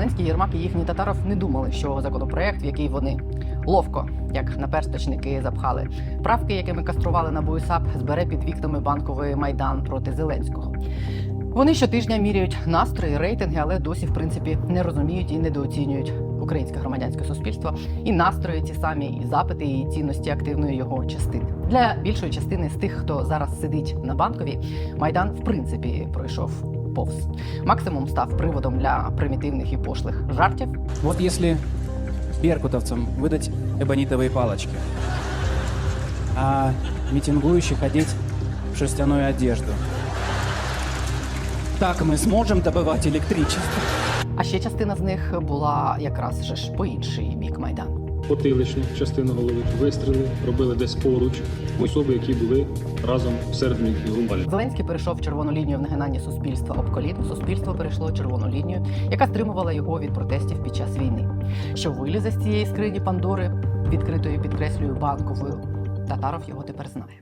Зеленський, Єрмак і їхній татаров не думали, що законопроект, в який вони ловко, як наперсточники, запхали правки, якими кастрували на САП, збере під вікнами банкової майдан проти Зеленського. Вони щотижня міряють настрої, рейтинги, але досі, в принципі, не розуміють і недооцінюють українське громадянське суспільство і настрої ці самі, і запити, і цінності активної його частини. Для більшої частини з тих, хто зараз сидить на банковій, майдан в принципі пройшов повз. Максимум став приводом для примітивних і пошлих жартів. Вот если беркутовцам выдать эбонитовые палочки, а митингующих одеть в шерстяную одежду, так мы сможем добывать электричество. А ще частина з них була якраз же ж по інший бік майдану. потиличну частину голови, вистріли робили десь поруч особи, які були разом в середині грумбалі. Зеленський перейшов червону лінію в нагинанні суспільства об колін. Суспільство перейшло червону лінію, яка стримувала його від протестів під час війни. Що вилізе з цієї скрині Пандори, відкритою підкреслюю банковою, Татаров його тепер знає.